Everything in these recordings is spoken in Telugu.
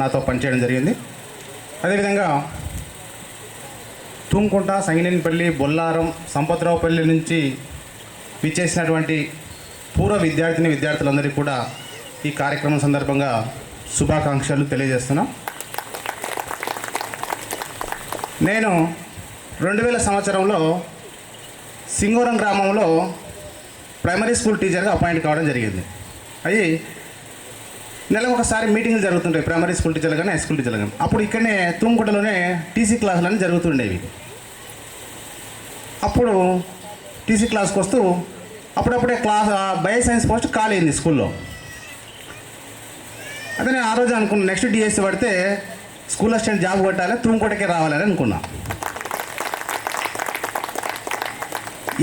నాతో పనిచేయడం జరిగింది. అదేవిధంగా తుంకుంట సంగినేనిపల్లి బొల్లారం సంపత్రావుపల్లి నుంచి విచ్చేసినటువంటి పూర్వ విద్యార్థిని విద్యార్థులందరికీ కూడా ఈ కార్యక్రమం సందర్భంగా శుభాకాంక్షలు తెలియజేస్తున్నాం. నేను రెండు వేల సంవత్సరంలో సింగోరం గ్రామంలో ప్రైమరీ స్కూల్ టీచర్గా అపాయింట్ కావడం జరిగింది. అది నెలకు ఒకసారి మీటింగ్లు జరుగుతుంటాయి. ప్రైమరీ స్కూల్ టీచర్లు కానీ హై స్కూల్ టీచర్లు కానీ. అప్పుడు ఇక్కడనే తుమ్ముకుంటలోనే టీసీ క్లాసులు అని జరుగుతుండేవి. అప్పుడు టీసీ క్లాస్కి వస్తూ అప్పుడప్పుడే క్లాస్ బయో సైన్స్ పోస్ట్ ఖాళీ అయింది స్కూల్లో అదే నేను ఆ రోజు అనుకున్నాను నెక్స్ట్ డిఎస్సి పడితే స్కూల్ అసిస్టెంట్ జాబ్ కొట్టాలి తుమ్ముకోటకే రావాలని అనుకున్నాను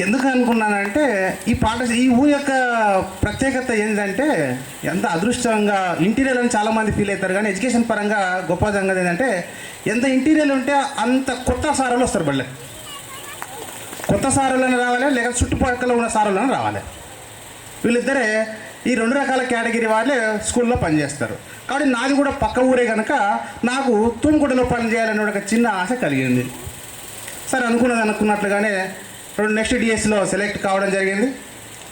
ఎందుకు అనుకున్నానంటే ఈ పాట ఈ ఊరి యొక్క ప్రత్యేకత ఏంటంటే ఎంత అదృష్టంగా ఇంటీరియర్ అని చాలామంది ఫీల్ అవుతారు కానీ ఎడ్యుకేషన్ పరంగా గొప్ప సంగతి ఏంటంటే ఎంత ఇంటీరియర్ ఉంటే అంత కొత్త సారాలు వస్తారు బళ్ళే కొత్త సారాలను రావాలి లేక చుట్టుపక్కల ఉన్న సారాలను రావాలి. వీళ్ళిద్దరే ఈ రెండు రకాల కేటగిరీ వాళ్ళే స్కూల్లో పనిచేస్తారు. కాబట్టి నాది కూడా పక్క ఊరే కనుక నాకు తుమ్ముకుంటలో పనిచేయాలనే ఒక చిన్న ఆశ కలిగింది. సరే అనుకున్నది అనుకున్నట్లుగానే రెండు నెక్స్ట్ డిఎస్సిలో సెలెక్ట్ కావడం జరిగింది.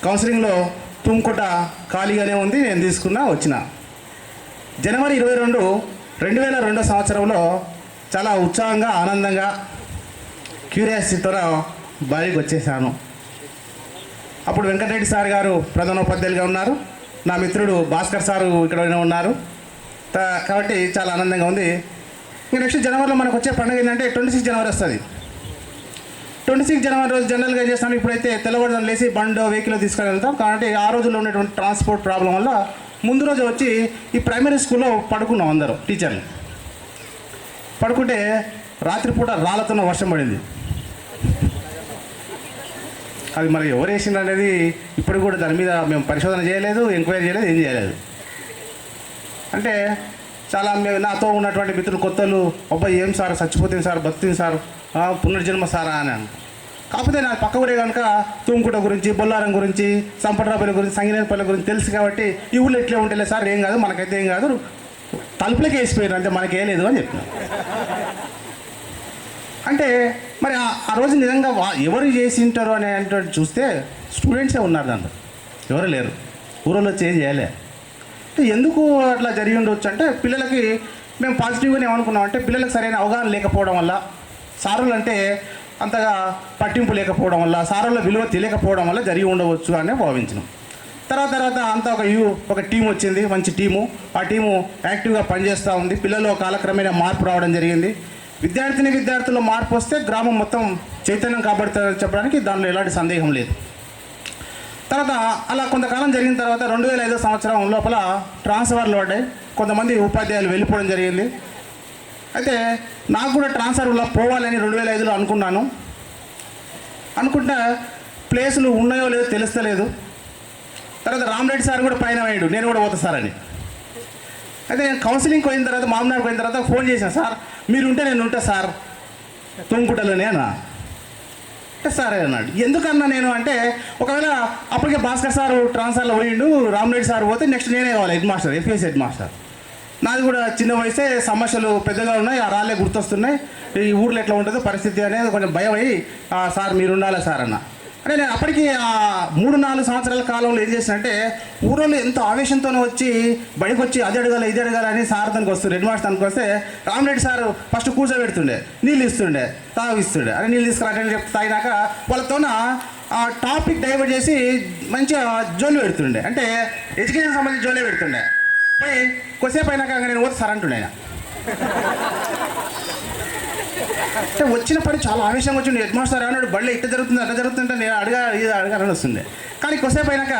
కౌన్సిలింగ్లో తుమ్కుట ఖాళీగానే ఉంది నేను తీసుకున్నా వచ్చిన. జనవరి ఇరవై రెండు రెండు వేల రెండో సంవత్సరంలో చాలా ఉత్సాహంగా ఆనందంగా క్యూరియాసిటీతో బయటకు వచ్చేసాను. అప్పుడు వెంకటరెడ్డి సార్ గారు ప్రధానోపాధ్యాయులుగా ఉన్నారు. నా మిత్రుడు భాస్కర్ సారు ఇక్కడ ఉన్నారు. కాబట్టి చాలా ఆనందంగా ఉంది. ఇంకా నెక్స్ట్ జనవరిలో మనకు వచ్చే పండుగ ఏంటంటే ట్వంటీ సిక్స్ జనవరి వస్తుంది. ట్వంటీ సిక్స్ జనవరి రోజు జనరల్గా ఏం చేస్తాం? ఇప్పుడైతే తెల్లవారుజాము లేచి బండ్ వెహికల్ తీసుకొని వెళ్తాం. కాబట్టి ఆ రోజుల్లో ఉన్నటువంటి ట్రాన్స్పోర్ట్ ప్రాబ్లం వల్ల ముందు రోజు వచ్చి ఈ ప్రైమరీ స్కూల్లో పడుకున్నాం అందరం టీచర్లు. పడుకుంటే రాత్రిపూట రాళ్ళతో వర్షం పడింది. అది మరి ఎవరు వేసింది అనేది ఇప్పుడు కూడా దాని మీద మేము పరిశోధన చేయలేదు ఎంక్వైరీ చేయలేదు ఏం చేయలేదు. అంటే చాలా మేము నాతో ఉన్నటువంటి మిత్రులు కొత్తలు అబ్బాయి ఏం సార్ చచ్చిపోతుంది సార్ బతుంది సార్ పునర్జన్మ సారా అని అన్న కాకపోతే నా పక్క ఊరే కనుక తుమ్కుట గురించి బొల్లారం గురించి సంపట్రాపల్లి గురించి సంగినేపల్లి గురించి తెలుసు కాబట్టి ఈ ఊళ్ళో ఇట్లే ఉంటేలే సార్ ఏం కాదు మనకైతే ఏం కాదు తలుపులకే వేసిపోయారు అంతే మనకేం లేదు అని చెప్పిన అంటే మరి ఆ- రోజు నిజంగా వా- ఎవరు చేసి ఉంటారు అనేటువంటి చూస్తే స్టూడెంట్సే ఉన్నారు దాంట్లో. ఎవరు లేరు. ఊరిలో చేంజ్ చేయలే. ఎందుకు అట్లా జరిగి ఉండొచ్చు అంటే పిల్లలకి మేము పాజిటివ్గానే ఏమనుకున్నాం అంటే పిల్లలకు సరైన అవగాహన లేకపోవడం వల్ల సారులు అంటే అంతగా పట్టింపు లేకపోవడం వల్ల సారుల విలువ తెలియకపోవడం వల్ల జరిగి ఉండవచ్చు అని భావించినాం. తర్వాత తర్వాత అంతా ఒక యూ ఒక టీం వచ్చింది మంచి టీము. ఆ టీము యాక్టివ్గా పనిచేస్తూ ఉంది. పిల్లలు కాలక్రమేణా మార్పు రావడం జరిగింది. విద్యార్థిని విద్యార్థుల్లో మార్పు వస్తే గ్రామం మొత్తం చైతన్యం కాబడుతుందని చెప్పడానికి దానిలో ఎలాంటి సందేహం లేదు. తర్వాత అలా కొంతకాలం జరిగిన తర్వాత రెండు వేల ఐదో సంవత్సరం లోపల ట్రాన్స్ఫర్లు పడ్డాయి. కొంతమంది ఉపాధ్యాయులు వెళ్ళిపోవడం జరిగింది. అయితే నాకు కూడా ట్రాన్స్ఫర్లో పోవాలని రెండు వేల ఐదులో అనుకున్నాను. అనుకుంటా ప్లేసులు ఉన్నాయో లేదో తెలుస్తలేదు. తర్వాత రామరెడ్డి సార్ కూడా పైన అయ్యాడు నేను కూడా పోతా సార్ అని. అయితే నేను కౌన్సిలింగ్ పోయిన తర్వాత మామూలు పోయిన తర్వాత ఫోన్ చేశాను సార్ మీరు ఉంటే నేను ఉంటా సార్. తుమ్ముకుంటలోనే అన్నా సరే అన్నాడు. ఎందుకన్నా నేను అంటే ఒకవేళ అప్పటికే భాస్కర్ సార్ ట్రాన్స్ఫర్లో పోయిండు రామరెడ్డి సార్ పోతే నెక్స్ట్ నేనే కావాలి head master FS head master నాది కూడా చిన్న వయసే సమస్యలు పెద్దగా ఉన్నాయి ఆ రాళ్ళే గుర్తొస్తున్నాయి. ఈ ఊర్లో ఎట్లా ఉంటుందో పరిస్థితి అనేది కొంచెం భయం అయ్యి "ఆ, సార్ మీరు ఉండాలి సార్ అన్న. అంటే నేను అప్పటికి ఆ మూడు నాలుగు సంవత్సరాల కాలంలో ఏం అంటే ఊరోళ్ళు ఎంతో ఆవేశంతో వచ్చి బయటకు వచ్చి అది అడగాలి ఇది అడగాలి అని సార్ తనకు వస్తుండే హెడ్ మాస్టర్ తనకు వస్తే రామరెడ్డి సార్ ఫస్ట్ కూర్చోబెడుతుండే నీళ్ళు ఇస్తుండే తాగిస్తుండే. అరే నీళ్ళు తీసుకురాకని చెప్తే తాగినాక వాళ్ళతోన ఆ టాపిక్ డైవర్ట్ చేసి మంచిగా జోలు పెడుతుండే. అంటే ఎడ్యుకేషన్ సంబంధించి జోలే పెడుతుండే. పోయి కొద్దిసేపు అయినాక నేను పోతే సార్ అంటుండే ఆయన. అంటే వచ్చిన పని చాలా ఆవేశంగా వచ్చింది. హెడ్ మాస్టర్ అన్నాడు బళ్ళు ఇట్ట జరుగుతుంది అట్ట జరుగుతుంటే నేను అడగా ఇది అడగాలని వస్తుండే కానీ కొసేపు అయినాక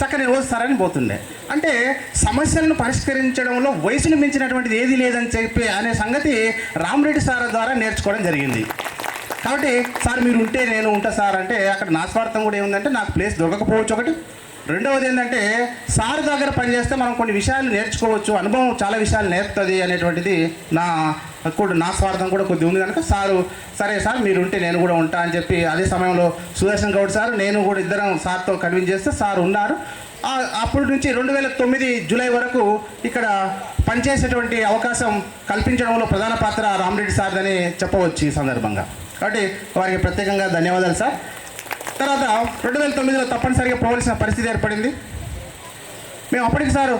చక్కని నేను వస్తారని పోతుండే. అంటే సమస్యలను పరిష్కరించడంలో వయసును మించినటువంటిది ఏది లేదని చెప్పి అనే సంగతి రామరెడ్డి సార్ ద్వారా నేర్చుకోవడం జరిగింది. కాబట్టి సార్ మీరు ఉంటే నేను ఉంటా సార్ అంటే అక్కడ నా స్వార్థం కూడా ఏముందంటే నాకు ప్లేస్ దొరకకపోవచ్చు ఒకటి. రెండవది ఏంటంటే సార్ దగ్గర పనిచేస్తే మనం కొన్ని విషయాలు నేర్చుకోవచ్చు. అనుభవం చాలా విషయాలు నేర్పుతుంది అనేటువంటిది నా కూడా నా స్వార్థం కూడా కొద్దిగా ఉంది కనుక సారు సరే సార్ మీరు ఉంటే నేను కూడా ఉంటా అని చెప్పి అదే సమయంలో సుదర్శన్ గౌడ్ సార్ నేను కూడా ఇద్దరం సార్తో కన్విన్స్ చేస్తే సార్ ఉన్నారు. అప్పటి నుంచి రెండు వేల తొమ్మిది జూలై వరకు ఇక్కడ పనిచేసేటువంటి అవకాశం కల్పించడంలో ప్రధాన పాత్ర రామరెడ్డి సార్దని చెప్పవచ్చు ఈ సందర్భంగా. కాబట్టి వారికి ప్రత్యేకంగా ధన్యవాదాలు సార్. తర్వాత రెండు వేల తొమ్మిదిలో తప్పనిసరిగా పోవలసిన పరిస్థితి ఏర్పడింది. మేము అప్పటికి సార్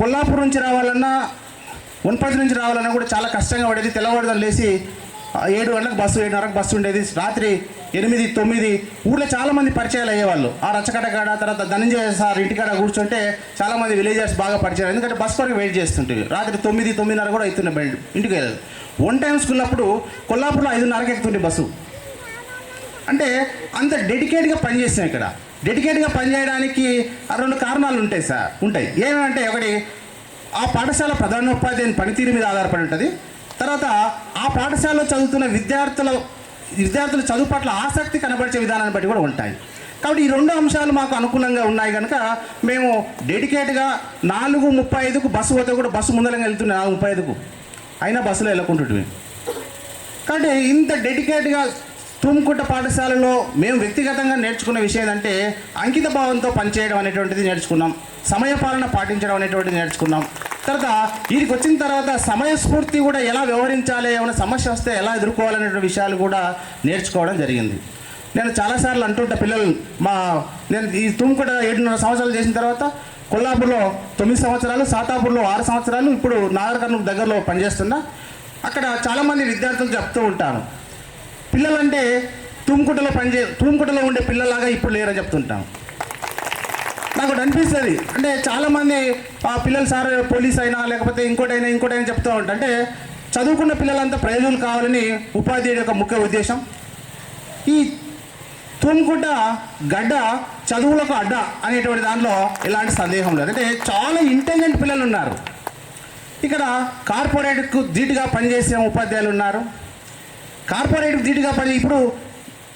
కొల్లాపూర్ నుంచి రావాలన్నా వనపర్తి నుంచి రావాలన్నా కూడా చాలా కష్టంగా పడేది. తెల్లవారుదాం లేచి ఏడు గంటలకు బస్సు ఏడున్నరకు బస్సు ఉండేది. రాత్రి ఎనిమిది తొమ్మిది ఊళ్ళో చాలామంది పరిచయాలు అయ్యేవాళ్ళు. ఆ రచ్చకట కాడ తర్వాత ధనంజయ సార్ ఇంటికాడ కూర్చుంటే చాలామంది విలేజర్స్ బాగా పరిచయం ఎందుకంటే బస్ వరకు వెయిట్ చేస్తుంటుంది రాత్రి తొమ్మిది తొమ్మిదిన్నర కూడా అవుతుండే బయట ఇంటికి వెళ్ళదు. వన్ టైం స్కూల్ అప్పుడు కొల్లాపూర్లో ఐదున్నరకు ఎక్కుతుండే బస్సు. అంటే అంత డెడికేట్గా పనిచేస్తాం ఇక్కడ. డెడికేట్గా పనిచేయడానికి ఆ రెండు కారణాలు ఉంటాయి సార్ ఉంటాయి. ఏమంటే ఒకటి ఆ పాఠశాల ప్రధానోపాధ్యాయుని పనితీరు మీద ఆధారపడి ఉంటుంది. తర్వాత ఆ పాఠశాలలో చదువుతున్న విద్యార్థుల విద్యార్థుల చదువు పట్ల ఆసక్తి కనబరిచే విధానాన్ని బట్టి కూడా ఉంటాయి. కాబట్టి ఈ రెండు అంశాలు మాకు అనుకూలంగా ఉన్నాయి కనుక మేము డెడికేట్గా నాలుగు ముప్పై ఐదుకు బస్సు పోతే కూడా బస్సు ముందరంగా వెళ్తున్నాయి నాలుగు ముప్పై ఐదుకు అయినా బస్సులో వెళ్ళకుంటుంటే కాబట్టి ఇంత డెడికేట్గా తుమ్కుంట పాఠశాలలో మేము వ్యక్తిగతంగా నేర్చుకున్న విషయం ఏంటంటే అంకిత భావంతో పనిచేయడం అనేటువంటిది నేర్చుకున్నాం. సమయపాలన పాటించడం అనేటువంటిది నేర్చుకున్నాం. తర్వాత వీరికి వచ్చిన తర్వాత సమయస్ఫూర్తి కూడా ఎలా వ్యవహరించాలి ఏమైనా సమస్య వస్తే ఎలా ఎదుర్కోవాలనే విషయాలు కూడా నేర్చుకోవడం జరిగింది. నేను చాలాసార్లు అంటుంటా పిల్లలు మా నేను ఈ తుమ్కుట ఏడున్నర సంవత్సరాలు చేసిన తర్వాత కొల్లాపూర్లో తొమ్మిది సంవత్సరాలు సాతాపూర్లో ఆరు సంవత్సరాలు ఇప్పుడు నాగర్ కర్నూలు దగ్గరలో పనిచేస్తున్నా. అక్కడ చాలామంది విద్యార్థులు చెప్తూ ఉంటాను పిల్లలంటే తుమ్కుటలో పనిచే తుమ్కుటలో ఉండే పిల్లలాగా ఇప్పుడు లేరని చెప్తుంటాం. నాకు ఒకటి అనిపిస్తుంది. అంటే చాలామంది ఆ పిల్లలు సార్ పోలీస్ అయినా లేకపోతే ఇంకోటైనా ఇంకోటైనా చెప్తూ ఉంటా అంటే చదువుకున్న పిల్లలంతా ప్రయోజనం కావాలని ఉపాధ్యాయుడి యొక్క ముఖ్య ఉద్దేశం. ఈ తుమ్కుంట గడ్డ చదువులకు అడ్డ అనేటువంటి దాంట్లో ఎలాంటి సందేహం లేదు. అంటే చాలా ఇంటెలిజెంట్ పిల్లలు ఉన్నారు. ఇక్కడ కార్పొరేట్కు ధీటుగా పనిచేసే ఉపాధ్యాయులు ఉన్నారు. కార్పొరేట్ ధీటుగా పడి ఇప్పుడు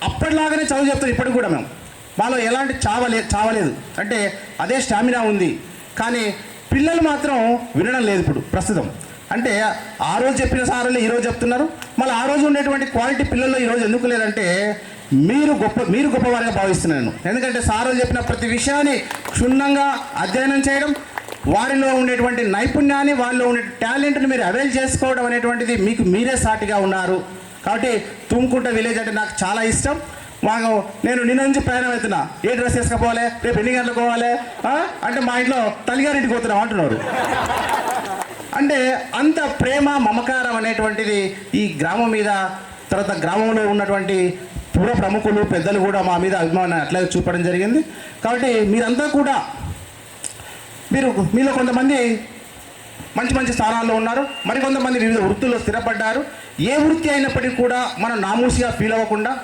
అప్పటిలాగానే చదువు చెప్తాం ఇప్పటికి కూడా మేము. మాలో ఎలాంటి చావలే చావలేదు. అంటే అదే స్టామినా ఉంది. కానీ పిల్లలు మాత్రం వినడం లేదు ఇప్పుడు ప్రస్తుతం. అంటే ఆ రోజు చెప్పిన సార్లు ఈరోజు చెప్తున్నారు. మళ్ళీ ఆ రోజు ఉండేటువంటి క్వాలిటీ పిల్లల్లో ఈరోజు ఎందుకు లేదంటే మీరు గొప్ప మీరు గొప్పవారిగా భావిస్తున్నాను ఎందుకంటే సార్లు చెప్పిన ప్రతి విషయాన్ని క్షుణ్ణంగా అధ్యయనం చేయడం వారిలో ఉండేటువంటి నైపుణ్యాన్ని వారిలో ఉండే టాలెంట్ని మీరు అవైల్ చేసుకోవడం అనేటువంటిది మీకు మీరే సాటిగా ఉన్నారు. కాబట్టి తుమ్కుంట విలేజ్ అంటే నాకు చాలా ఇష్టం. మాకు నేను నిన్న నుంచి ప్రయాణం అవుతున్నా. ఏ డ్రెస్ వేసుకపోవాలి? రేపు ఎన్ని గంటలకు పోవాలి? అంటే మా ఇంట్లో తల్లిగారింటికి పోతున్నాం అంటున్నారు. అంటే అంత ప్రేమ మమకారం అనేటువంటిది ఈ గ్రామం మీద తర్వాత గ్రామంలో ఉన్నటువంటి పూర్వ ప్రముఖులు పెద్దలు కూడా మా మీద అభిమానం అట్లాగే చూపడం జరిగింది. కాబట్టి మీరంతా కూడా మీరు మీలో కొంతమంది మంచి మంచి స్థానాల్లో ఉన్నారు. మరికొంతమంది వివిధ వృత్తుల్లో స్థిరపడ్డారు. ఏ వృత్తి అయినప్పటికీ కూడా మనం నామూసిగా ఫీల్ అవ్వకుండా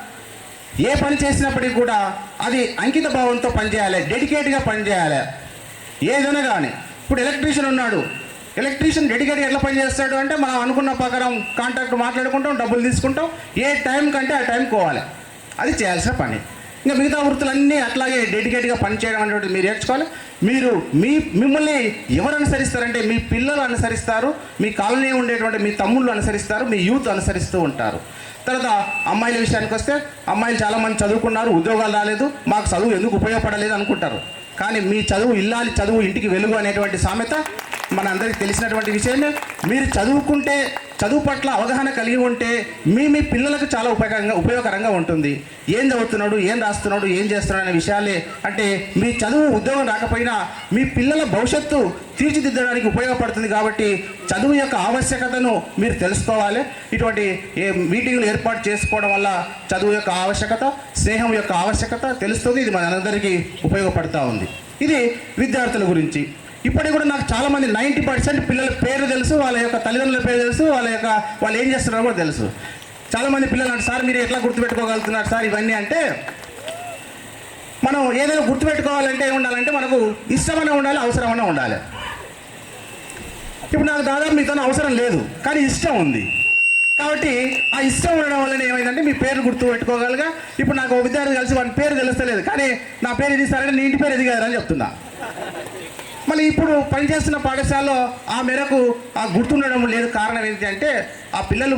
ఏ పని చేసినప్పటికీ కూడా అది అంకిత భావంతో పనిచేయాలి డెడికేట్గా పనిచేయాలి. ఏదైనా కానీ ఇప్పుడు ఎలక్ట్రీషియన్ ఉన్నాడు. ఎలక్ట్రీషియన్ డెడికేట్గా ఎట్లా పని చేస్తాడు అంటే మనం అనుకున్న ప్రకారం కాంట్రాక్ట్ మాట్లాడుకుంటాం డబ్బులు తీసుకుంటాం. ఏ టైం కంటే ఆ టైం పోవాలి. అది చేయాల్సిన పని. ఇంకా మిగతా వృత్తులన్నీ అట్లాగే డెడికేట్గా పనిచేయడం అనేటువంటిది మీరు నేర్చుకోవాలి. మీరు మీ మిమ్మల్ని ఎవరు అనుసరిస్తారంటే మీ పిల్లలు అనుసరిస్తారు మీ కాలనీ ఉండేటువంటి మీ తమ్ముళ్ళు అనుసరిస్తారు మీ యూత్ అనుసరిస్తూ ఉంటారు. తర్వాత అమ్మాయిల విషయానికి వస్తే అమ్మాయిలు చాలామంది చదువుకున్నారు ఉద్యోగాలు రాలేదు మాకు చదువు ఎందుకు ఉపయోగపడలేదు అనుకుంటారు. కానీ మీ చదువు ఇల్లాలి చదువు ఇంటికి వెలుగు అనేటువంటి సామెత మన అందరికీ తెలిసినటువంటి విషయమే. మీరు చదువుకుంటే చదువు పట్ల అవగాహన కలిగి ఉంటే మీ మీ పిల్లలకు చాలా ఉపయోగంగా ఉపయోగకరంగా ఉంటుంది. ఏం చదువుతున్నాడు ఏం రాస్తున్నాడు ఏం చేస్తున్నాడు అనే విషయాలే. అంటే మీ చదువు ఉద్యోగం రాకపోయినా మీ పిల్లల భవిష్యత్తు తీర్చిదిద్దడానికి ఉపయోగపడుతుంది కాబట్టి చదువు యొక్క ఆవశ్యకతను మీరు తెలుసుకోవాలి. ఇటువంటి ఏ మీటింగ్లు ఏర్పాటు చేసుకోవడం వల్ల చదువు యొక్క ఆవశ్యకత స్నేహం యొక్క ఆవశ్యకత తెలుస్తుంది. ఇది మనందరికీ ఉపయోగపడుతూ ఉంది. ఇది విద్యార్థుల గురించి. ఇప్పటికి కూడా నాకు చాలా మంది నైంటీ పర్సెంట్ పిల్లల పేరు తెలుసు వాళ్ళ యొక్క తల్లిదండ్రుల పేరు తెలుసు వాళ్ళ యొక్క వాళ్ళు ఏం చేస్తున్నారో కూడా తెలుసు. చాలా మంది పిల్లలు అంటే సార్ మీరు ఎట్లా గుర్తుపెట్టుకోగలుగుతున్నారు సార్ ఇవన్నీ? అంటే మనం ఏదైనా గుర్తుపెట్టుకోవాలంటే ఏం ఉండాలంటే మనకు ఇష్టమైనా ఉండాలి అవసరమైనా ఉండాలి. ఇప్పుడు నాకు దాదాపు మీతో అవసరం లేదు కానీ ఇష్టం ఉంది. కాబట్టి ఆ ఇష్టం ఉండడం వల్ల ఏమైందంటే మీ పేరు గుర్తు పెట్టుకోగలగా ఇప్పుడు నాకు ఒక విద్యార్థి కలిసి వాడి పేరు తెలుస్తలేదు కానీ నా పేరు ఇది సరైన నీ ఇంటి పేరు ఇది కదా అని చెప్తున్నా. మళ్ళీ ఇప్పుడు పనిచేస్తున్న పాఠశాలలో ఆ మేరకు ఆ గుర్తుండడం లేదు. కారణం ఏంటి అంటే ఆ పిల్లలు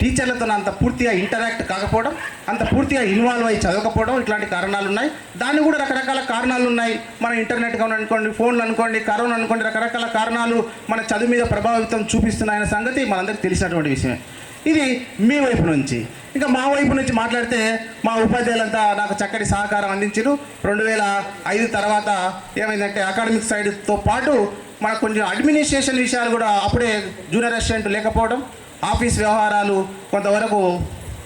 టీచర్లతో అంత పూర్తిగా ఇంటరాక్ట్ కాకపోవడం అంత పూర్తిగా ఇన్వాల్వ్ అయ్యి చదవకపోవడం ఇట్లాంటి కారణాలు ఉన్నాయి దాన్ని కూడా రకరకాల కారణాలు ఉన్నాయి మన ఇంటర్నెట్ కావాలి అనుకోండి ఫోన్లు అనుకోండి కరోనా అనుకోండి రకరకాల కారణాలు మన చదువు మీద ప్రభావితం చూపిస్తున్నాయనే సంగతి మనందరికీ తెలిసినటువంటి విషయమే. ఇది మీ వైపు నుంచి. ఇంకా మా వైపు నుంచి మాట్లాడితే మా ఉపాధ్యాయులంతా నాకు చక్కటి సహకారం అందించారు. రెండు వేల ఐదు తర్వాత ఏమైందంటే అకాడమిక్ సైడ్తో పాటు మనకు కొంచెం అడ్మినిస్ట్రేషన్ విషయాలు కూడా అప్పుడే జూనియర్ అసిస్టెంట్ లేకపోవడం ఆఫీస్ వ్యవహారాలు కొంతవరకు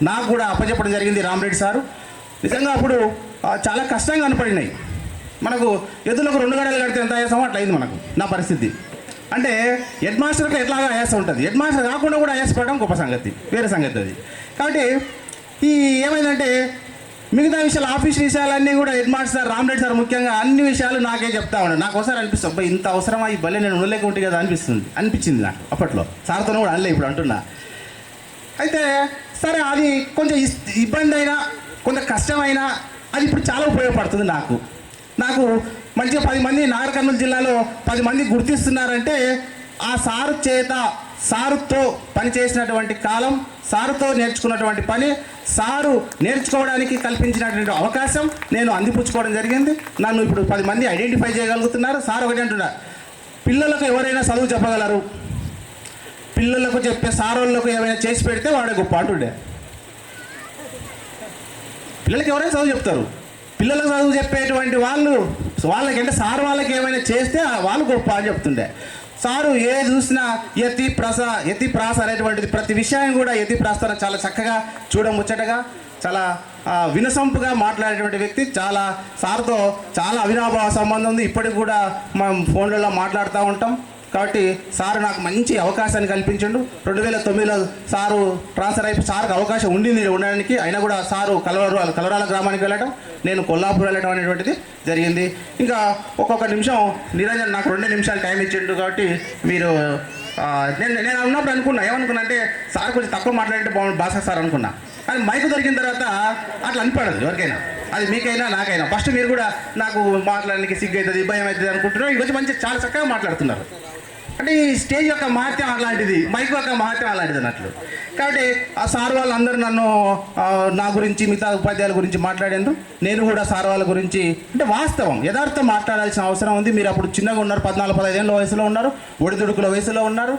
నాకు కూడా అప్పచెప్పడం జరిగింది రామరెడ్డి సారు. నిజంగా అప్పుడు చాలా కష్టంగా కనపడినాయి మనకు ఎదులకు రెండు గడలు కడితే ఎంత ఆయాసం అట్లా అయింది మనకు నా పరిస్థితి. అంటే హెడ్ మాస్టర్కి ఎట్లాగా ఆయాసం ఉంటుంది. హెడ్ మాస్టర్ కాకుండా కూడా ఆయాసపడడం గొప్ప సంగతి వేరే సంగతి అది. కాబట్టి ఈ ఏమైందంటే మిగతా విషయాలు ఆఫీస్ విషయాలన్నీ కూడా head master sir Ramreddy sir ముఖ్యంగా అన్ని విషయాలు నాకే చెప్తా ఉన్నాడు నాకు ఒకసారి అనిపిస్తుంది అబ్బాయి ఇంత అవసరమా? ఈ భలే నేను ఉండలేక ఉంటే కదా అనిపిస్తుంది. అనిపించింది నాకు అప్పట్లో. సార్తో కూడా అనలే ఇప్పుడు అంటున్నా. అయితే సరే అది కొంచెం ఇబ్బంది అయినా కొంత కష్టమైనా అది ఇప్పుడు చాలా ఉపయోగపడుతుంది నాకు. నాకు మంచిగా పది మంది నాగర్ కర్నూలు జిల్లాలో పది మంది గుర్తిస్తున్నారంటే ఆ సారు చేత సారుతో పని చేసినటువంటి కాలం సారుతో నేర్చుకున్నటువంటి పని సారు నేర్చుకోవడానికి కల్పించినటువంటి అవకాశం నేను అందిపుచ్చుకోవడం జరిగింది. నన్ను ఇప్పుడు పది మంది ఐడెంటిఫై చేయగలుగుతున్నారు. సార్ ఒకటి అంటున్నారు. పిల్లలకు ఎవరైనా చదువు చెప్పగలరు? పిల్లలకు చెప్పే సారోళ్ళకు ఏమైనా చేసి పెడితే వాడే గొప్ప అంటుండే. పిల్లలకి ఎవరైనా చదువు చెప్తారు. పిల్లలకు చదువు చెప్పేటువంటి వాళ్ళు వాళ్ళకంటే సార్ వాళ్ళకి ఏమైనా చేస్తే ఆ వాళ్ళు గొప్ప అని చెప్తుండే. సారు ఏ చూసినా యతి ప్రస యతి ప్రాస అనేటువంటిది ప్రతి విషయాన్ని కూడా యతి ప్రాసన చాలా చక్కగా చూడముచ్చటగా చాలా వినసంపుగా వినసొంపుగా మాట్లాడేటువంటి వ్యక్తి. చాలా సార్తో చాలా అవినాభావ సంబంధం ఉంది. ఇప్పటికి కూడా మనం ఫోన్లలో మాట్లాడుతూ ఉంటాం. కాబట్టి సారు నాకు మంచి అవకాశాన్ని కల్పించిండు. రెండు వేల తొమ్మిదిలో సారు ట్రాన్స్ఫర్ అయిపోయి సార్కి అవకాశం ఉండింది ఉండడానికి అయినా కూడా సారు కలవర కలవరాల గ్రామానికి వెళ్ళడం నేను కొల్లాపూర్ వెళ్ళడం అనేటువంటిది జరిగింది. ఇంకా ఒక్కొక్క నిమిషం నిరంజన్ నాకు రెండు నిమిషాలు టైం ఇచ్చిండు కాబట్టి మీరు నేను నేను ఉన్నప్పుడు అనుకున్నా ఏమనుకున్నా అంటే సార్ కొంచెం తక్కువ మాట్లాడితే బాగుంది భాస్కర్ సార్ అనుకున్నా. కానీ మైక్ దొరికిన తర్వాత అట్లా అనిపడదు ఎవరికైనా. అది మీకైనా నాకైనా. ఫస్ట్ మీరు కూడా నాకు మాట్లాడడానికి సిగ్గు అవుతుంది భయం అవుతుంది అనుకుంటున్నారు ఇది వచ్చి మంచి చాలా చక్కగా మాట్లాడుతున్నారు. అంటే ఈ స్టేజ్ యొక్క మహత్యం అలాంటిది మైక్ యొక్క మహత్యం అలాంటిది అన్నట్లు. కాబట్టి ఆ సార్ వాళ్ళందరూ నన్ను నా గురించి మిగతా ఉపాధ్యాయుల గురించి మాట్లాడేందుకు నేను కూడా సార్ వాళ్ళ గురించి అంటే వాస్తవం యథార్థం మాట్లాడాల్సిన అవసరం ఉంది. మీరు అప్పుడు చిన్నగా ఉన్నారు పద్నాలుగు పదహైదేళ్ళ వయసులో ఉన్నారు ఒడిదుడుకుల వయసులో ఉన్నారు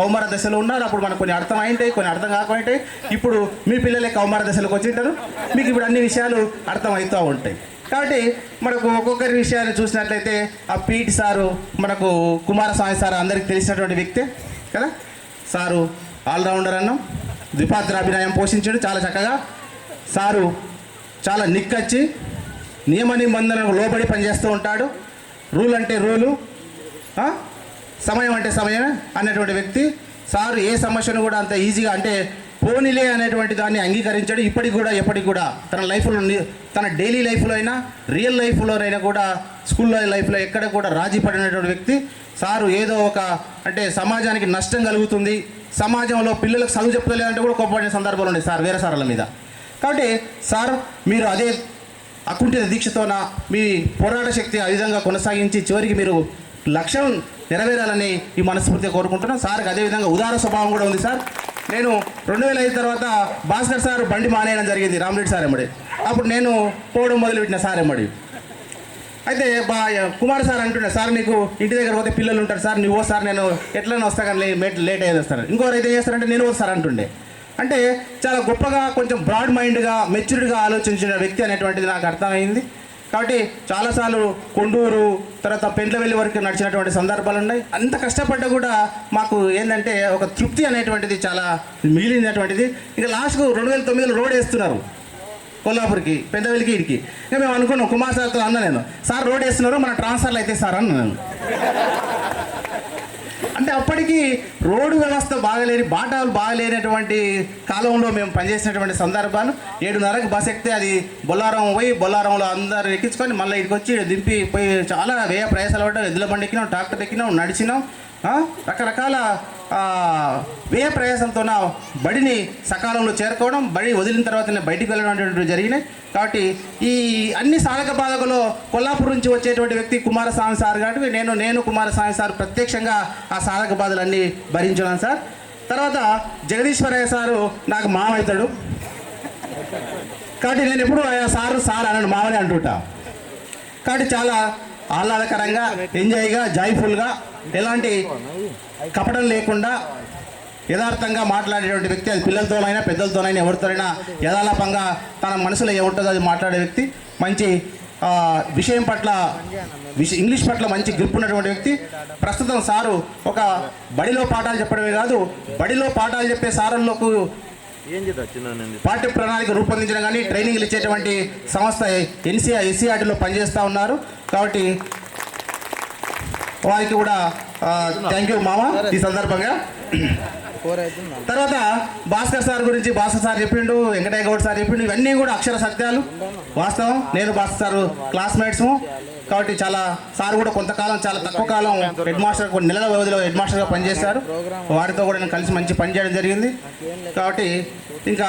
కౌమార దశలో ఉన్నారు. అప్పుడు మనకు కొన్ని అర్థం అయింటాయి కొన్ని అర్థం కాకుండా ఇప్పుడు మీ పిల్లలే కౌమార దశలోకి వచ్చింటారు మీకు ఇప్పుడు అన్ని విషయాలు అర్థమవుతూ ఉంటాయి. కాబట్టి మనకు ఒక్కొక్కరి విషయాన్ని చూసినట్లయితే ఆ పీటి సారు మనకు కుమారస్వామి సార్ అందరికి తెలిసినటువంటి వ్యక్తే కదా? సారు ఆల్రౌండర్ అన్నం ద్విపాత్ర అభినయం పోషించాడు చాలా చక్కగా. సారు చాలా నిక్కచ్చి నియమ నిబంధనలకు లోబడి పనిచేస్తూ ఉంటాడు. రూల్ అంటే రూలు సమయం అంటే సమయమే అన్నటువంటి వ్యక్తి. సారు ఏ సమస్యను కూడా అంత ఈజీగా అంటే పోనీలే అనేటువంటి దాన్ని అంగీకరించాడు. ఇప్పటికి కూడా ఎప్పటికి కూడా తన లైఫ్లో తన డైలీ లైఫ్లో అయినా రియల్ లైఫ్లోనైనా కూడా స్కూల్లో లైఫ్లో ఎక్కడ కూడా రాజీ పడినటువంటి వ్యక్తి సారు ఏదో ఒక అంటే సమాజానికి నష్టం కలుగుతుంది సమాజంలో పిల్లలకు చదువు చెప్పలేదంటే కూడా కోపడిన సందర్భాలు ఉన్నాయి సార్ వేరే సార్ల మీద. కాబట్టి సార్ మీరు అదే అకుంఠిత దీక్షతోన మీ పోరాట శక్తి ఆ విధంగా కొనసాగించి చివరికి మీరు లక్ష్యం నెరవేరాలని ఈ మనస్ఫూర్తిగా కోరుకుంటున్నాం. సార్కి అదేవిధంగా ఉదార స్వభావం కూడా ఉంది సార్. నేను రెండు వేల ఐదు తర్వాత భాస్కర్ సార్ బండి మానేయడం జరిగింది రామరెడ్డి సార్ ఎమ్మడి అప్పుడు నేను పోవడం మొదలుపెట్టిన సార్ ఎమ్మడి అయితే బా కుమార్ సార్ అంటుండే సార్ నీకు ఇంటి దగ్గర పోతే పిల్లలు ఉంటారు సార్ నువ్వు సార్ నేను ఎట్లనే వస్తా కానీ లేట్ లేట్ అయ్యేది వస్తాను. ఇంకోరు అయితే చేస్తారంటే నేను వస్తాను అంటుండే. అంటే చాలా గొప్పగా కొంచెం బ్రాడ్ మైండ్గా మెచ్యూర్డ్గా ఆలోచించిన వ్యక్తి అనేటువంటిది నాకు అర్థమైంది. కాబట్టి చాలాసార్లు కొండూరు తర్వాత పెండ్లవెల్లి వరకు నడిచినటువంటి సందర్భాలు ఉన్నాయి. అంత కష్టపడ్డా కూడా మాకు ఏంటంటే ఒక తృప్తి అనేటువంటిది చాలా మిగిలినటువంటిది. ఇంకా లాస్ట్కు రెండు వేల తొమ్మిదిలో రోడ్ వేస్తున్నారు కొల్లాపూర్కి పెద్దవెల్లికి ఇడికి ఇంకా మేము అనుకున్నాం కుమార్ సార్తో అన్న నేను. సార్ రోడ్ వేస్తున్నారు మన ట్రాన్స్ఫర్లు అయితే సార్ అన్న నేను. అంటే అప్పటికి రోడ్డు వ్యవస్థ బాగలేని బాటాలు బాగలేనటువంటి కాలంలో మేము పనిచేసినటువంటి సందర్భాలు. ఏడున్నరకు బస్ ఎక్కితే అది బొల్లారం పోయి బొల్లారంలో అందరు ఎక్కించుకొని మళ్ళీ ఇక్కడికి వచ్చి దింపి పోయి చాలా వ్యయ ప్రయాసాలు పడ్డాం. ఎద్దుల బండి ఎక్కినాం ట్రాక్టర్ ఎక్కినాం నడిచినాం. రకరకాల వ్యయ ప్రయాసంతో బడిని సకాలంలో చేరుకోవడం బడి వదిలిన తర్వాత బయటికి వెళ్ళడం అనేటువంటివి జరిగినాయి. కాబట్టి ఈ అన్ని సాధక బాధకులు కొల్లాపూర్ నుంచి వచ్చేటువంటి వ్యక్తి కుమారస్వామి సార్ కాబట్టి నేను నేను కుమారస్వామి సార్ ప్రత్యక్షంగా ఆ సాధక బాధలన్నీ భరించున్నాను సార్. తర్వాత జగదీశ్వరయ్య సారు నాకు మామవుతాడు కాబట్టి నేను ఎప్పుడు ఆయా సారు సార్ అనను మామని అంటుంటా. కాబట్టి చాలా ఆహ్లాదకరంగా ఎంజాయ్గా జాయ్ఫుల్గా ఎలాంటి కపటం లేకుండా యథార్థంగా మాట్లాడేటువంటి వ్యక్తి అది పిల్లలతోనైనా పెద్దలతోనైనా ఎవరితోనైనా యథాలాపంగా తన మనసులో ఏముంటుందో అది మాట్లాడే వ్యక్తి మంచి విషయం పట్ల విష ఇంగ్లీష్ పట్ల మంచి గ్రిప్ ఉన్నటువంటి వ్యక్తి. ప్రస్తుతం సారు ఒక బడిలో పాఠాలు చెప్పడమే కాదు బడిలో పాఠాలు చెప్పే సారులకు పాఠ్య ప్రణాళిక రూపొందించడం కానీ ట్రైనింగ్లు ఇచ్చేటువంటి సంస్థ ఎన్సీఆర్ ఎస్సీఆర్టీలో పనిచేస్తూ ఉన్నారు. కాబట్టి వారికి కూడా థ్యాంక్ యూ మామ ఈ సందర్భంగా. తర్వాత భాస్కర్ సార్ గురించి భాస్కర్ సార్ చెప్పిండు వెంకటయ్య గౌడ్ సార్ చెప్పిండు ఇవన్నీ కూడా అక్షర సత్యాలు. వాస్తవం నేను భాస్కర్ సార్ క్లాస్మేట్స్ కాబట్టి చాలా సార్ కూడా కొంతకాలం చాలా తక్కువ కాలం హెడ్ మాస్టర్ కొన్ని నెలల వ్యవధిలో హెడ్ మాస్టర్గా పనిచేశారు. వారితో కూడా నేను కలిసి మంచి పని చేయడం జరిగింది. కాబట్టి ఇంకా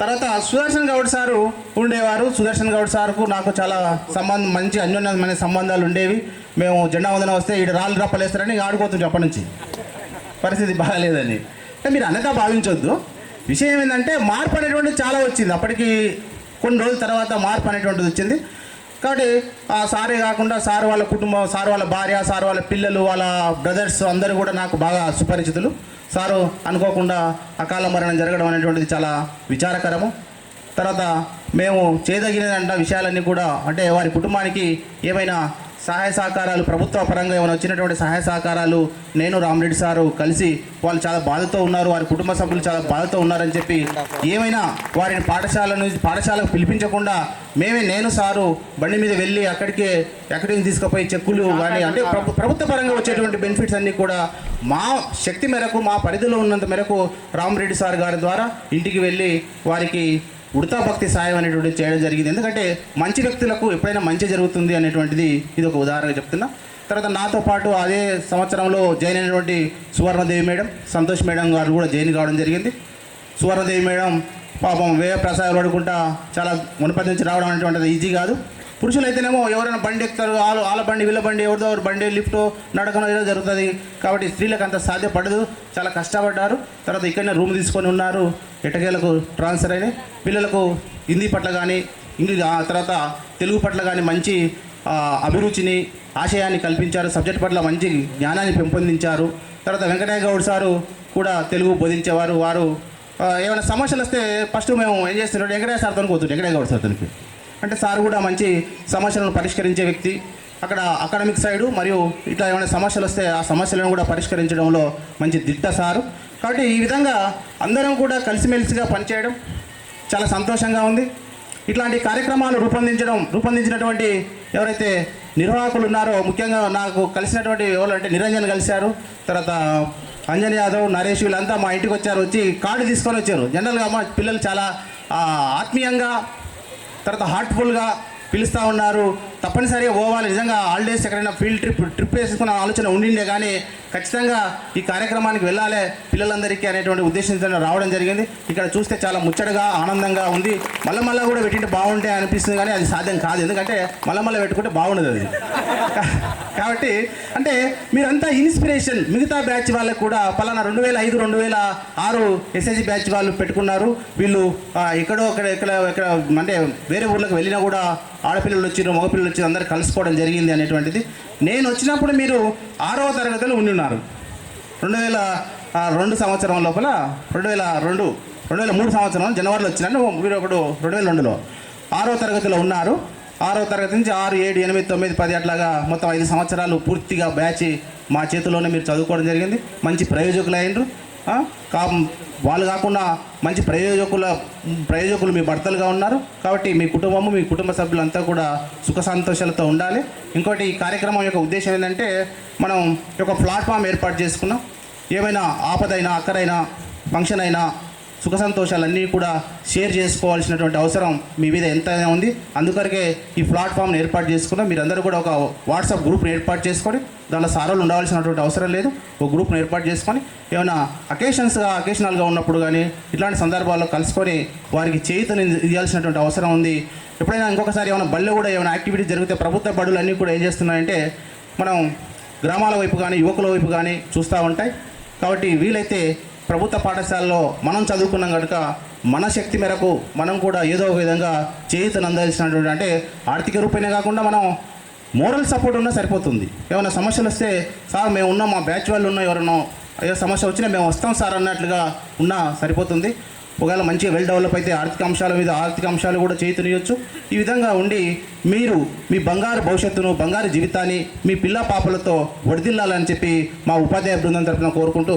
తర్వాత సుదర్శన్ గౌడ్ సారు ఉండేవారు. సుదర్శన్ గౌడ్ సార్కు నాకు చాలా సంబంధం మంచి అన్యోన్యమైన సంబంధాలు ఉండేవి. మేము జెండా వందన వస్తే ఈడు రాళ్ళు రప్పలేస్తారని ఆడుకోతుంది అప్పటి నుంచి. పరిస్థితి బాగాలేదని. మీరు అనగా భావించొద్దు. విషయం ఏంటంటే మార్పు అనేటువంటిది చాలా వచ్చింది. అప్పటికి కొన్ని రోజుల తర్వాత మార్పు అనేటువంటిది వచ్చింది. కాబట్టి ఆ సారే కాకుండా సార్ వాళ్ళ కుటుంబం సార్ వాళ్ళ భార్య సార్ వాళ్ళ పిల్లలు వాళ్ళ బ్రదర్స్ అందరూ కూడా నాకు బాగా సుపరిచితులు. సారు అనుకోకుండా అకాల మరణం జరగడం అనేటువంటిది చాలా విచారకరము. తర్వాత మేము చేయదగినదంట విషయాలన్నీ కూడా అంటే వారి కుటుంబానికి ఏమైనా సహాయ సహకారాలు ప్రభుత్వ పరంగా ఏమైనా వచ్చినటువంటి సహాయ సహకారాలు నేను రామరెడ్డి సారు కలిసి వాళ్ళు చాలా బాధతో ఉన్నారు వారి కుటుంబ సభ్యులు చాలా బాధతో ఉన్నారని చెప్పి ఏమైనా వారిని పాఠశాల నుంచి పాఠశాలకు పిలిపించకుండా మేమే నేను సారు బండి మీద వెళ్ళి అక్కడికే ఎక్కడి నుంచి తీసుకుపోయి చెక్కులు కానీ అంటే ప్రభుత్వ పరంగా వచ్చేటువంటి బెనిఫిట్స్ అన్నీ కూడా మా శక్తి మేరకు మా పరిధిలో ఉన్నంత మేరకు రామరెడ్డి సార్ గారి ద్వారా ఇంటికి వెళ్ళి వారికి ఉడతా భక్తి సాయం అనేటువంటిది చేయడం జరిగింది. ఎందుకంటే మంచి వ్యక్తులకు ఎప్పుడైనా మంచి జరుగుతుంది అనేటువంటిది ఇది ఒక ఉదాహరణ చెప్తున్నా. తర్వాత నాతో పాటు అదే సంవత్సరంలో జాయిన్ అయినటువంటి సువర్ణదేవి మేడం సంతోష్ మేడం గారు కూడా జాయిన్ కావడం జరిగింది. సువర్ణదేవి మేడం పాపం వ్యయ ప్రసాదాలు పడుకుంటా చాలా మునపతి నుంచి రావడం అనేటువంటిది ఈజీ కాదు. పురుషులైతేనేమో ఎవరైనా బండి ఎక్కుతారు వాళ్ళు వాళ్ళ బండి వీళ్ళ బండి ఎవరిదో ఎవరు బండి లిఫ్ట్ నడకనో ఏదో జరుగుతుంది. కాబట్టి స్త్రీలకు అంత సాధ్యపడదు. చాలా కష్టపడ్డారు. తర్వాత ఇక్కడనే రూమ్ తీసుకొని ఉన్నారు. ఎటకేలకు ట్రాన్స్ఫర్ అయినాయి. పిల్లలకు హిందీ పట్ల కానీ ఇంగ్లీష్ ఆ తర్వాత తెలుగు పట్ల కానీ మంచి అభిరుచిని ఆశయాన్ని కల్పించారు. సబ్జెక్ట్ పట్ల మంచి జ్ఞానాన్ని పెంపొందించారు. తర్వాత వెంకటయ్య గౌడ్ సారు కూడా తెలుగు బోధించేవారు. వారు ఏమైనా సమస్యలు వస్తే ఫస్ట్ మేము ఏం చేస్తున్నాం వెంకటయ్య సార్తో కూతురు వెంకటయ్య గౌడ్ సార్తోనికి. అంటే సార్ కూడా మంచి సమస్యలను పరిష్కరించే వ్యక్తి. అక్కడ అకాడమిక్ సైడు మరియు ఇట్లా ఏమైనా సమస్యలు వస్తే ఆ సమస్యలను కూడా పరిష్కరించడంలో మంచి దిట్ట సారు. కాబట్టి ఈ విధంగా అందరం కూడా కలిసిమెలిసిగా పనిచేయడం చాలా సంతోషంగా ఉంది. ఇట్లాంటి కార్యక్రమాలు రూపొందించడం రూపొందించినటువంటి ఎవరైతే నిర్వాహకులు ఉన్నారో ముఖ్యంగా నాకు కలిసినటువంటి ఎవరు అంటే నిరంజన్ కలిశారు. తర్వాత అంజన్ యాదవ్ నరేష్ వీళ్ళంతా మా ఇంటికి వచ్చారు వచ్చి కార్డు తీసుకొని వచ్చారు. జనరల్గా మా పిల్లలు చాలా ఆత్మీయంగా తర్వాత హార్ట్ఫుల్గా పిలుస్తూ ఉన్నారు. తప్పనిసరిగా పోవాలి నిజంగా హాలిడేస్ ఎక్కడైనా ఫీల్డ్ ట్రిప్ ట్రిప్ వేసుకున్న ఆలోచన ఉండిండే కానీ ఖచ్చితంగా ఈ కార్యక్రమానికి వెళ్ళాలి పిల్లలందరికీ అనేటువంటి ఉద్దేశంతో రావడం జరిగింది. ఇక్కడ చూస్తే చాలా ముచ్చటగా ఆనందంగా ఉంది. మళ్ళీ మళ్ళీ కూడా పెట్టింటే బాగుంటే అనిపిస్తుంది కానీ అది సాధ్యం కాదు. ఎందుకంటే మళ్ళీ మళ్ళీ పెట్టుకుంటే బాగుండదు అది. కాబట్టి అంటే మీరంతా ఇన్స్పిరేషన్ మిగతా బ్యాచ్ వాళ్ళకు కూడా పలానా రెండు వేల ఐదు రెండు వేల ఆరు ఎస్ఎస్సి బ్యాచ్ వాళ్ళు పెట్టుకున్నారు. వీళ్ళు ఎక్కడో అక్కడ ఎక్కడ ఎక్కడ అంటే వేరే ఊర్లకు వెళ్ళినా కూడా ఆడపిల్లలు వచ్చిన మగపిల్లలు వచ్చి అందరు కలుసుకోవడం జరిగింది అనేటువంటిది. నేను వచ్చినప్పుడు మీరు ఆరవ తరగతిలో ఉండి ఉన్నారు రెండు వేల రెండు సంవత్సరం లోపల రెండు వేల రెండు రెండు వేల మూడు సంవత్సరం జనవరిలో వచ్చినాను మీరు ఒకడు రెండు వేల రెండులో ఆరో తరగతిలో ఉన్నారు. ఆరో తరగతి నుంచి ఆరు ఏడు ఎనిమిది తొమ్మిది పది అట్లాగా మొత్తం ఐదు సంవత్సరాలు పూర్తిగా బ్యాచ్ మా చేతిలోనే మీరు చదువుకోవడం జరిగింది. మంచి ప్రయోజకులు అయినరు. కా వాళ్ళు కాకుండా మంచి ప్రయోజకుల ప్రయోజకులు మీ భర్తలుగా ఉన్నారు. కాబట్టి మీ కుటుంబము మీ కుటుంబ సభ్యులంతా కూడా సుఖ సంతోషాలతో ఉండాలి. ఇంకోటి ఈ కార్యక్రమం యొక్క ఉద్దేశం ఏంటంటే మనం ఒక ప్లాట్ఫామ్ ఏర్పాటు చేసుకున్నాం. ఏమైనా ఆపదైనా అక్కరైనా ఫంక్షన్ అయినా సుఖ సంతోషాలన్నీ కూడా షేర్ చేసుకోవాల్సినటువంటి అవసరం మీ మీద ఎంతైనా ఉంది. అందుకరికే ఈ ప్లాట్ఫామ్ని ఏర్పాటు చేసుకున్నాం. మీరందరూ కూడా ఒక వాట్సాప్ గ్రూప్ని ఏర్పాటు చేసుకొని దాంట్లో సారాలు ఉండవలసినటువంటి అవసరం లేదు. ఒక గ్రూప్ని ఏర్పాటు చేసుకొని ఏమైనా అకేషన్స్గా అకేషనల్గా ఉన్నప్పుడు కానీ ఇట్లాంటి సందర్భాల్లో కలుసుకొని వారికి చేతులు ఇవ్వాల్సినటువంటి అవసరం ఉంది. ఎప్పుడైనా ఇంకొకసారి ఏమైనా బళ్ళు కూడా ఏమైనా యాక్టివిటీ జరిగితే ప్రభుత్వ బడులు అన్నీ కూడా ఏం చేస్తున్నాయంటే మనం గ్రామాల వైపు కానీ యువకుల వైపు కానీ చూస్తూ ఉంటాయి. కాబట్టి వీలైతే ప్రభుత్వ పాఠశాలలో మనం చదువుకున్నాం కనుక మన శక్తి మేరకు మనం కూడా ఏదో ఒక విధంగా చేయుతను అందాల్సినటువంటి అంటే ఆర్థిక రూపేణే కాకుండా మనం మోరల్ సపోర్ట్ ఉన్నా సరిపోతుంది. ఏమైనా సమస్యలు వస్తే సార్ మేము ఉన్నాం మా బ్యాచ్ వాళ్ళు ఉన్నా ఎవరన్నా ఏ సమస్య వచ్చినా మేము వస్తాం సార్ అన్నట్లుగా ఉన్నా సరిపోతుంది. ఒకవేళ మంచిగా వెల్ డెవలప్ అయితే ఆర్థిక అంశాల మీద ఆర్థిక అంశాలు కూడా చేతునియొచ్చు ఈ విధంగా ఉండి మీరు మీ బంగారు భవిష్యత్తును బంగారు జీవితాన్ని మీ పిల్ల పాపలతో వడిదిల్లాలని చెప్పి మా ఉపాధ్యాయ బృందం తరపున కోరుకుంటూ